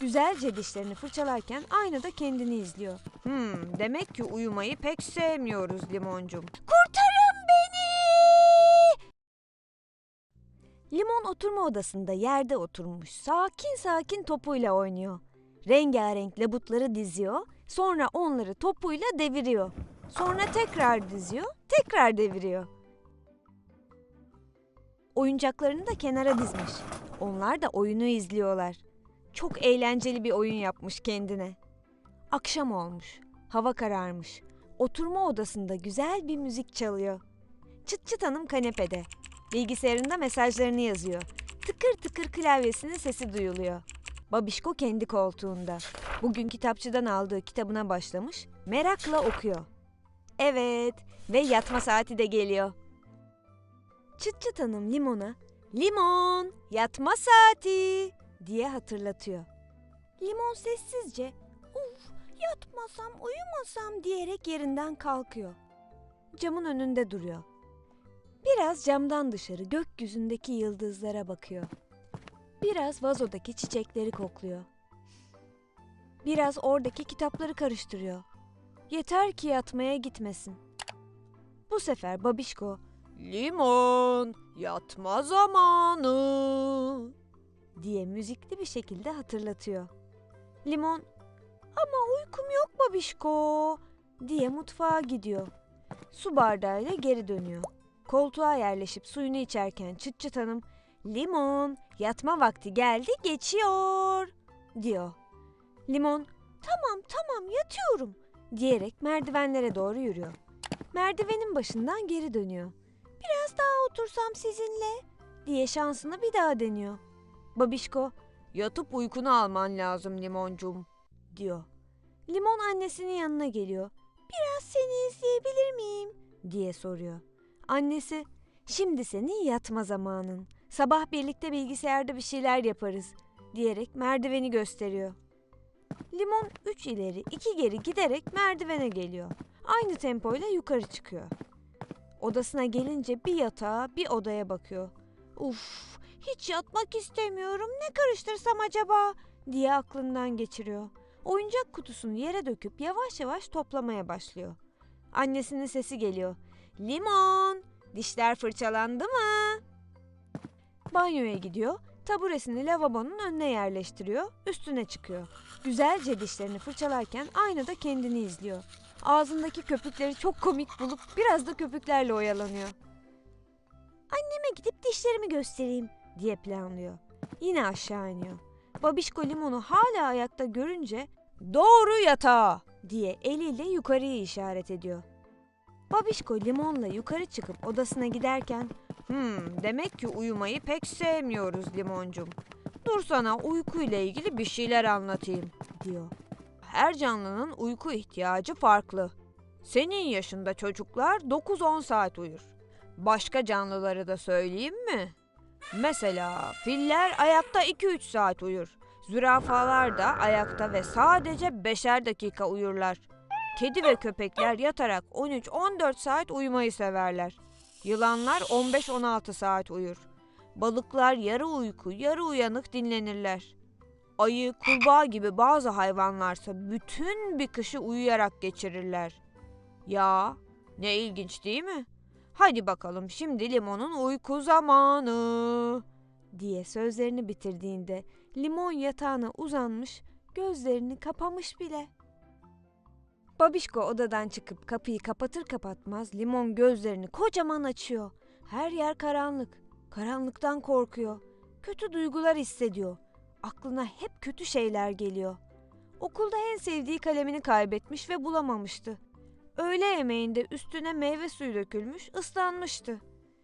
Güzelce dişlerini fırçalarken aynada kendini izliyor. Hmm, demek ki uyumayı pek sevmiyoruz limoncum. Kurtarın beni! Limon oturma odasında yerde oturmuş sakin sakin topuyla oynuyor. Rengarenk labutları diziyor, sonra onları topuyla deviriyor. Sonra tekrar diziyor, tekrar deviriyor. Oyuncaklarını da kenara dizmiş. Onlar da oyunu izliyorlar. Çok eğlenceli bir oyun yapmış kendine. Akşam olmuş. Hava kararmış. Oturma odasında güzel bir müzik çalıyor. Çıt çıt hanım kanepede. Bilgisayarında mesajlarını yazıyor. Tıkır tıkır klavyesinin sesi duyuluyor. Babişko kendi koltuğunda. Bugün kitapçıdan aldığı kitabına başlamış. Merakla okuyor. Evet ve yatma saati de geliyor. Çıt çıt hanım limona limon yatma saati diye hatırlatıyor. Limon sessizce uf yatmasam uyumasam diyerek yerinden kalkıyor. Camın önünde duruyor. Biraz camdan dışarı gökyüzündeki yıldızlara bakıyor. Biraz vazodaki çiçekleri kokluyor. Biraz oradaki kitapları karıştırıyor. Yeter ki yatmaya gitmesin. Bu sefer babişko Limon, yatma zamanı diye müzikli bir şekilde hatırlatıyor. Limon, ama uykum yok babişko diye mutfağa gidiyor. Su bardağıyla geri dönüyor. Koltuğa yerleşip suyunu içerken çıt çıt hanım, limon, yatma vakti geldi geçiyor diyor. Limon, tamam tamam yatıyorum diyerek merdivenlere doğru yürüyor. Merdivenin başından geri dönüyor. Biraz daha otursam sizinle diye şansını bir daha deniyor. Babişko, yatıp uykunu alman lazım limoncum diyor. Limon annesinin yanına geliyor. Biraz seni izleyebilir miyim diye soruyor. Annesi, şimdi senin yatma zamanın. Sabah birlikte bilgisayarda bir şeyler yaparız diyerek merdiveni gösteriyor. Limon üç ileri iki geri giderek merdivene geliyor. Aynı tempoyla yukarı çıkıyor. Odasına gelince bir yatağa bir odaya bakıyor. Uf, hiç yatmak istemiyorum. Ne karıştırsam acaba diye aklından geçiriyor. Oyuncak kutusunu yere döküp yavaş yavaş toplamaya başlıyor. Annesinin sesi geliyor. Limon, dişler fırçalandı mı? Banyoya gidiyor. Taburesini lavabonun önüne yerleştiriyor. Üstüne çıkıyor. Güzelce dişlerini fırçalarken aynada kendini izliyor. Ağzındaki köpükleri çok komik bulup biraz da köpüklerle oyalanıyor. Anneme gidip dişlerimi göstereyim diye planlıyor. Yine aşağı iniyor. Babişko limonu hala ayakta görünce doğru yatağa diye eliyle yukarıyı işaret ediyor. Babişko limonla yukarı çıkıp odasına giderken hmm, demek ki uyumayı pek sevmiyoruz limoncum. Dur sana uykuyla ilgili bir şeyler anlatayım diyor. Her canlının uyku ihtiyacı farklı. Senin yaşında çocuklar 9-10 saat uyur. Başka canlıları da söyleyeyim mi? Mesela filler ayakta 2-3 saat uyur. Zürafalar da ayakta ve sadece 5'er dakika uyurlar. Kedi ve köpekler yatarak 13-14 saat uyumayı severler. Yılanlar 15-16 saat uyur. Balıklar yarı uyku, yarı uyanık dinlenirler. Ayı, kurbağa gibi bazı hayvanlarsa bütün bir kışı uyuyarak geçirirler. Ya, ne ilginç değil mi? Hadi bakalım şimdi limonun uyku zamanı diye sözlerini bitirdiğinde limon yatağına uzanmış, gözlerini kapamış bile. Babişko odadan çıkıp kapıyı kapatır kapatmaz limon gözlerini kocaman açıyor. Her yer karanlık. Karanlıktan korkuyor. Kötü duygular hissediyor. Aklına hep kötü şeyler geliyor. Okulda en sevdiği kalemini kaybetmiş ve bulamamıştı. Öğle yemeğinde üstüne meyve suyu dökülmüş, ıslanmıştı.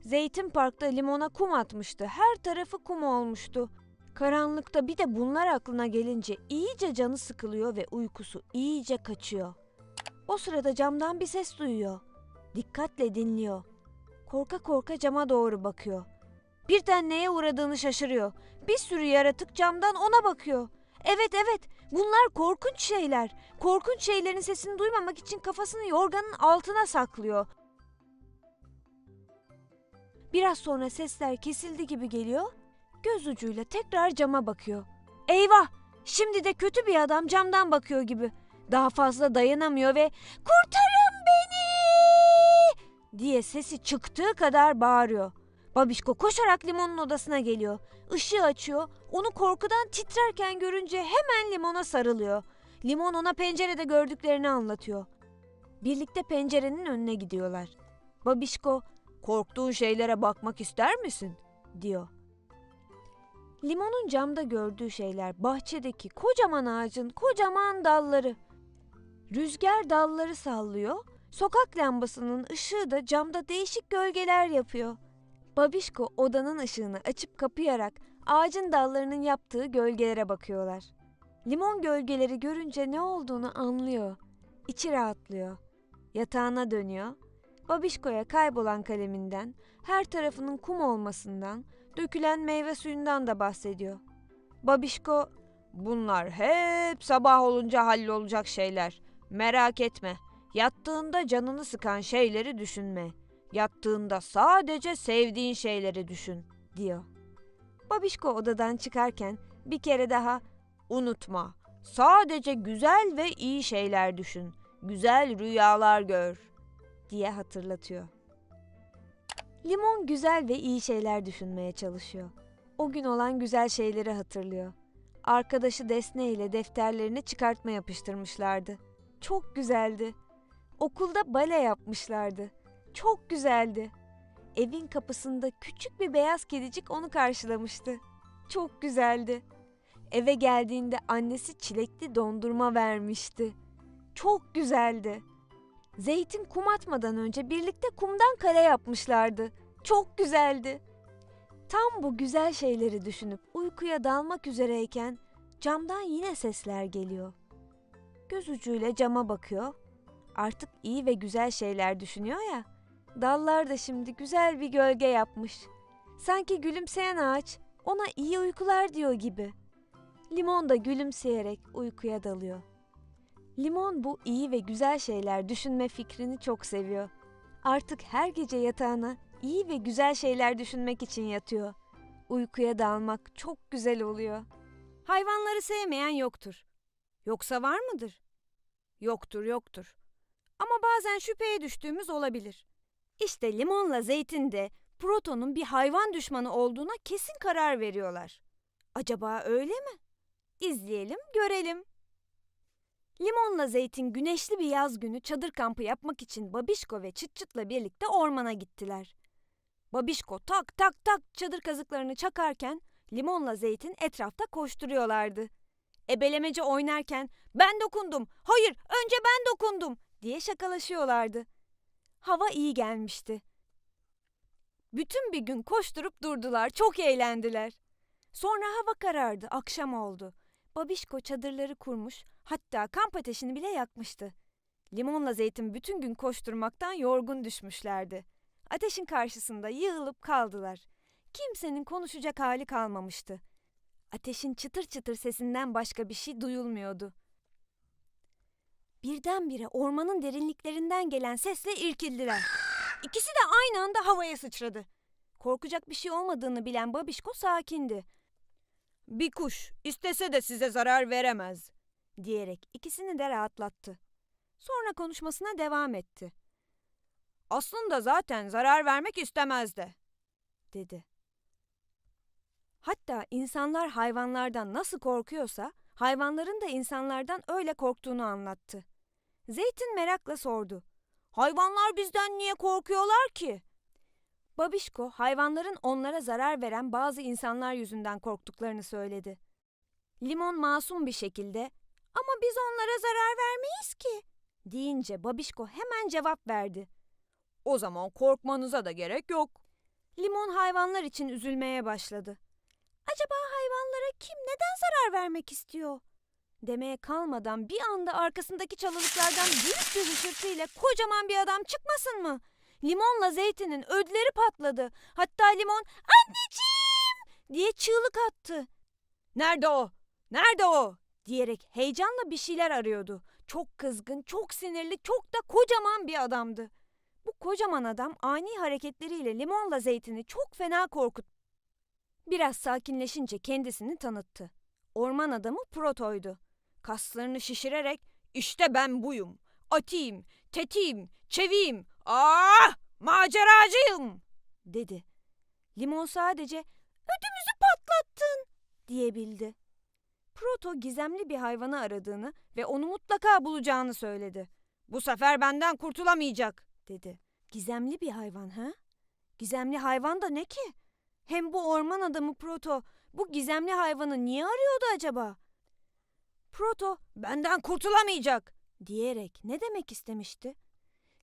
Zeytin Park'ta limona kum atmıştı. Her tarafı kum olmuştu. Karanlıkta bir de bunlar aklına gelince iyice canı sıkılıyor ve uykusu iyice kaçıyor. O sırada camdan bir ses duyuyor. Dikkatle dinliyor. Korka korka cama doğru bakıyor. Birden neye uğradığını şaşırıyor. Bir sürü yaratık camdan ona bakıyor. Evet evet bunlar korkunç şeyler. Korkunç şeylerin sesini duymamak için kafasını yorganın altına saklıyor. Biraz sonra sesler kesildi gibi geliyor. Göz ucuyla tekrar cama bakıyor. Eyvah! Şimdi de kötü bir adam camdan bakıyor gibi. Daha fazla dayanamıyor ve kurtarın beni diye sesi çıktığı kadar bağırıyor. Babişko koşarak limonun odasına geliyor. Işığı açıyor. Onu korkudan titrerken görünce hemen limona sarılıyor. Limon ona pencerede gördüklerini anlatıyor. Birlikte pencerenin önüne gidiyorlar. Babişko, korktuğun şeylere bakmak ister misin? diyor. Limonun camda gördüğü şeyler bahçedeki kocaman ağacın kocaman dalları. Rüzgar dalları sallıyor, sokak lambasının ışığı da camda değişik gölgeler yapıyor. Babişko odanın ışığını açıp kapayarak ağacın dallarının yaptığı gölgelere bakıyorlar. Limon gölgeleri görünce ne olduğunu anlıyor. İçi rahatlıyor. Yatağına dönüyor. Babişko'ya kaybolan kaleminden, her tarafının kum olmasından, dökülen meyve suyundan da bahsediyor. Babişko, bunlar hep sabah olunca hallolacak şeyler. Merak etme. Yattığında canını sıkan şeyleri düşünme. Yattığında sadece sevdiğin şeyleri düşün, diyor. Babişko odadan çıkarken bir kere daha unutma. Sadece güzel ve iyi şeyler düşün. Güzel rüyalar gör, diye hatırlatıyor. Limon güzel ve iyi şeyler düşünmeye çalışıyor. O gün olan güzel şeyleri hatırlıyor. Arkadaşı Desne ile defterlerini çıkartma yapıştırmışlardı. Çok güzeldi. Okulda bale yapmışlardı. Çok güzeldi. Evin kapısında küçük bir beyaz kedicik onu karşılamıştı. Çok güzeldi. Eve geldiğinde annesi çilekli dondurma vermişti. Çok güzeldi. Zeytin kum atmadan önce birlikte kumdan kare yapmışlardı. Çok güzeldi. Tam bu güzel şeyleri düşünüp uykuya dalmak üzereyken camdan yine sesler geliyor. Göz ucuyla cama bakıyor. Artık iyi ve güzel şeyler düşünüyor ya. Dallar da şimdi güzel bir gölge yapmış. Sanki gülümseyen ağaç ona iyi uykular diyor gibi. Limon da gülümseyerek uykuya dalıyor. Limon bu iyi ve güzel şeyler düşünme fikrini çok seviyor. Artık her gece yatağına iyi ve güzel şeyler düşünmek için yatıyor. Uykuya dalmak çok güzel oluyor. Hayvanları sevmeyen yoktur. Yoksa var mıdır? Yoktur, yoktur. Ama bazen şüpheye düştüğümüz olabilir. İşte limonla zeytin de Proton'un bir hayvan düşmanı olduğuna kesin karar veriyorlar. Acaba öyle mi? İzleyelim, görelim. Limonla Zeytin güneşli bir yaz günü çadır kampı yapmak için Babişko ve Çıt birlikte ormana gittiler. Babişko tak tak tak çadır kazıklarını çakarken Limonla Zeytin etrafta koşturuyorlardı. Ebelemece oynarken ben dokundum, hayır önce ben dokundum diye şakalaşıyorlardı. Hava iyi gelmişti. Bütün bir gün koşturup durdular, çok eğlendiler. Sonra hava karardı, akşam oldu. Babişko çadırları kurmuş, hatta kamp ateşini bile yakmıştı. Limonla zeytin bütün gün koşturmaktan yorgun düşmüşlerdi. Ateşin karşısında yığılıp kaldılar. Kimsenin konuşacak hali kalmamıştı. Ateşin çıtır çıtır sesinden başka bir şey duyulmuyordu. Birdenbire ormanın derinliklerinden gelen sesle irkildiler. İkisi de aynı anda havaya sıçradı. Korkacak bir şey olmadığını bilen Babişko sakindi. Bir kuş istese de size zarar veremez diyerek ikisini de rahatlattı. Sonra konuşmasına devam etti. Aslında zaten zarar vermek istemezdi dedi. Hatta insanlar hayvanlardan nasıl korkuyorsa hayvanların da insanlardan öyle korktuğunu anlattı. Zeytin merakla sordu. Hayvanlar bizden niye korkuyorlar ki? Babişko hayvanların onlara zarar veren bazı insanlar yüzünden korktuklarını söyledi. Limon masum bir şekilde ama biz onlara zarar vermeyiz ki deyince Babişko hemen cevap verdi. O zaman korkmanıza da gerek yok. Limon hayvanlar için üzülmeye başladı. Acaba hayvanlara kim neden zarar vermek istiyor? Demeye kalmadan bir anda arkasındaki çalılıklardan büyük bir hışırtıyla kocaman bir adam çıkmasın mı? Limonla zeytinin ödleri patladı. Hatta limon anneciğim diye çığlık attı. Nerede o? Nerede o? diyerek heyecanla bir şeyler arıyordu. Çok kızgın, çok sinirli, çok da kocaman bir adamdı. Bu kocaman adam ani hareketleriyle limonla zeytini çok fena korkuttu. Biraz sakinleşince kendisini tanıttı. orman adamı Proto'ydu. Kaslarını şişirerek işte ben buyum. Atayım, tetiğim, çeviyim. Ah! Maceracıyım! dedi. Limon sadece ödümüzü patlattın diyebildi. Proto gizemli bir hayvanı aradığını ve onu mutlaka bulacağını söyledi. Bu sefer benden kurtulamayacak dedi. Gizemli bir hayvan ha? Gizemli hayvan da ne ki? Hem bu orman adamı Proto bu gizemli hayvanı niye arıyordu acaba? Proto benden kurtulamayacak diyerek ne demek istemişti?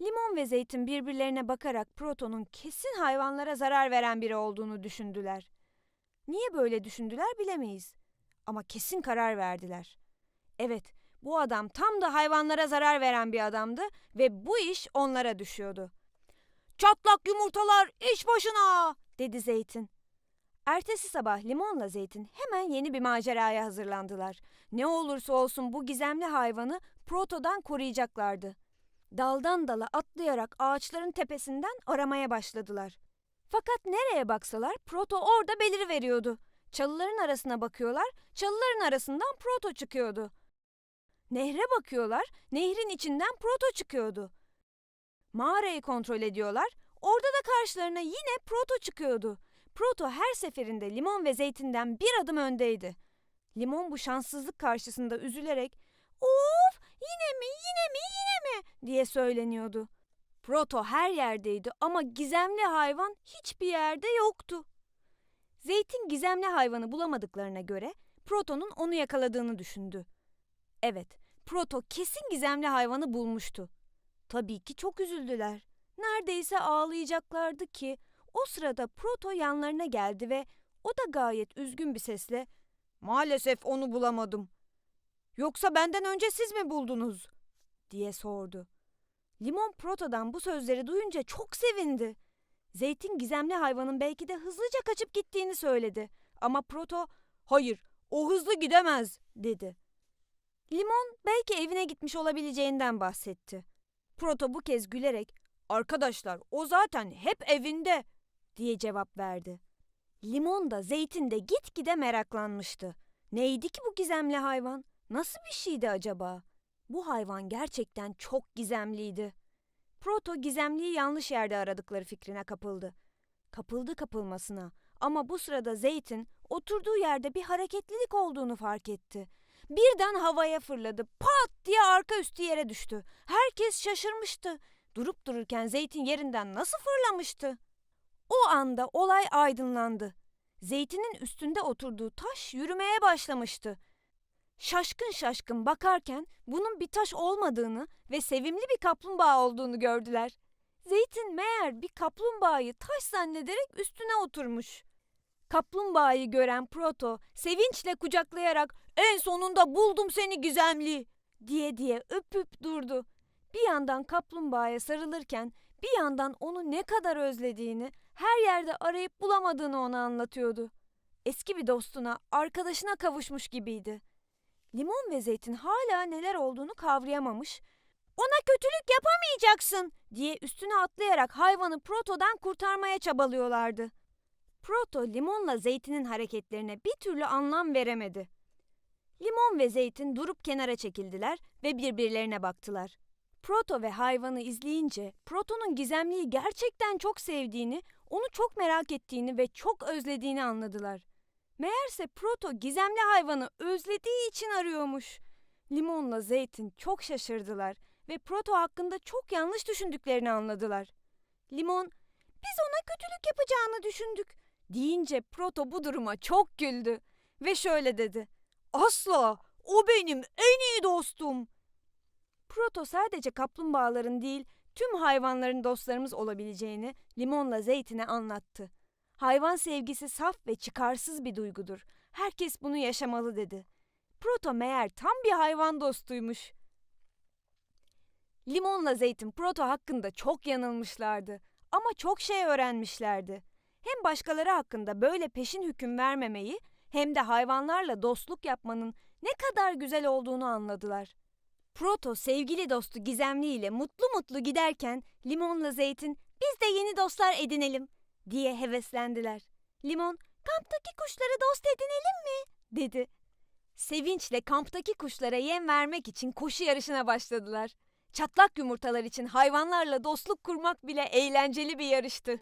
Limon ve Zeytin birbirlerine bakarak Proto'nun kesin hayvanlara zarar veren biri olduğunu düşündüler. Niye böyle düşündüler bilemeyiz. Ama kesin karar verdiler. Evet, bu adam tam da hayvanlara zarar veren bir adamdı ve bu iş onlara düşüyordu. Çatlak yumurtalar iş başına dedi Zeytin. Ertesi sabah Limon'la Zeytin hemen yeni bir maceraya hazırlandılar. Ne olursa olsun bu gizemli hayvanı Proto'dan koruyacaklardı. Daldan dala atlayarak ağaçların tepesinden aramaya başladılar. Fakat nereye baksalar Proto orada beliriveriyordu. Çalıların arasına bakıyorlar, çalıların arasından Proto çıkıyordu. Nehre bakıyorlar, nehrin içinden Proto çıkıyordu. Mağarayı kontrol ediyorlar, orada da karşılarına yine Proto çıkıyordu. Proto her seferinde limon ve zeytinden bir adım öndeydi. Limon bu şanssızlık karşısında üzülerek ''Of yine mi yine mi yine mi?'' diye söyleniyordu. Proto her yerdeydi ama gizemli hayvan hiçbir yerde yoktu. Zeytin gizemli hayvanı bulamadıklarına göre Proto'nun onu yakaladığını düşündü. Evet, Proto kesin gizemli hayvanı bulmuştu. Tabii ki çok üzüldüler. Neredeyse ağlayacaklardı ki o sırada Proto yanlarına geldi ve o da gayet üzgün bir sesle ''Maalesef onu bulamadım. Yoksa benden önce siz mi buldunuz?'' diye sordu. Limon Proto'dan bu sözleri duyunca çok sevindi. Zeytin gizemli hayvanın belki de hızlıca kaçıp gittiğini söyledi. Ama Proto ''Hayır, o hızlı gidemez.'' dedi. Limon belki evine gitmiş olabileceğinden bahsetti. Proto bu kez gülerek ''Arkadaşlar o zaten hep evinde.'' Diye cevap verdi. Limon da Zeytin de gitgide meraklanmıştı. Neydi ki bu gizemli hayvan? Nasıl bir şeydi acaba? Bu hayvan gerçekten çok gizemliydi. Proto gizemliyi yanlış yerde aradıkları fikrine kapıldı. Kapıldı kapılmasına ama bu sırada Zeytin oturduğu yerde bir hareketlilik olduğunu fark etti. Birden havaya fırladı. Pat diye arka üstü yere düştü. Herkes şaşırmıştı. Durup dururken Zeytin yerinden nasıl fırlamıştı? O anda olay aydınlandı. Zeytinin üstünde oturduğu taş yürümeye başlamıştı. Şaşkın şaşkın bakarken bunun bir taş olmadığını ve sevimli bir kaplumbağa olduğunu gördüler. Zeytin meğer bir kaplumbağayı taş zannederek üstüne oturmuş. Kaplumbağayı gören Proto sevinçle kucaklayarak en sonunda buldum seni gizemli diye diye öpüp durdu. Bir yandan kaplumbağaya sarılırken bir yandan onu ne kadar özlediğini, her yerde arayıp bulamadığını ona anlatıyordu. Eski bir dostuna, arkadaşına kavuşmuş gibiydi. Limon ve Zeytin hala neler olduğunu kavrayamamış. Ona kötülük yapamayacaksın diye üstüne atlayarak hayvanı Proto'dan kurtarmaya çabalıyorlardı. Proto limonla zeytinin hareketlerine bir türlü anlam veremedi. Limon ve zeytin durup kenara çekildiler ve birbirlerine baktılar. Proto ve hayvanı izleyince Proto'nun gizemliyi gerçekten çok sevdiğini, onu çok merak ettiğini ve çok özlediğini anladılar. Meğerse Proto gizemli hayvanı özlediği için arıyormuş. Limonla Zeytin çok şaşırdılar ve Proto hakkında çok yanlış düşündüklerini anladılar. Limon, biz ona kötülük yapacağını düşündük deyince Proto bu duruma çok güldü ve şöyle dedi. Asla, o benim en iyi dostum. Proto sadece kaplumbağaların değil, tüm hayvanların dostlarımız olabileceğini Limonla Zeytin'e anlattı. Hayvan sevgisi saf ve çıkarsız bir duygudur. Herkes bunu yaşamalı dedi. Proto meğer tam bir hayvan dostuymuş. Limonla Zeytin Proto hakkında çok yanılmışlardı ama çok şey öğrenmişlerdi. Hem başkaları hakkında böyle peşin hüküm vermemeyi hem de hayvanlarla dostluk yapmanın ne kadar güzel olduğunu anladılar. Proto sevgili dostu Gizemli ile mutlu mutlu giderken Limonla Zeytin biz de yeni dostlar edinelim diye heveslendiler. Limon kamptaki kuşları dost edinelim mi dedi. Sevinçle kamptaki kuşlara yem vermek için koşu yarışına başladılar. Çatlak yumurtalar için hayvanlarla dostluk kurmak bile eğlenceli bir yarıştı.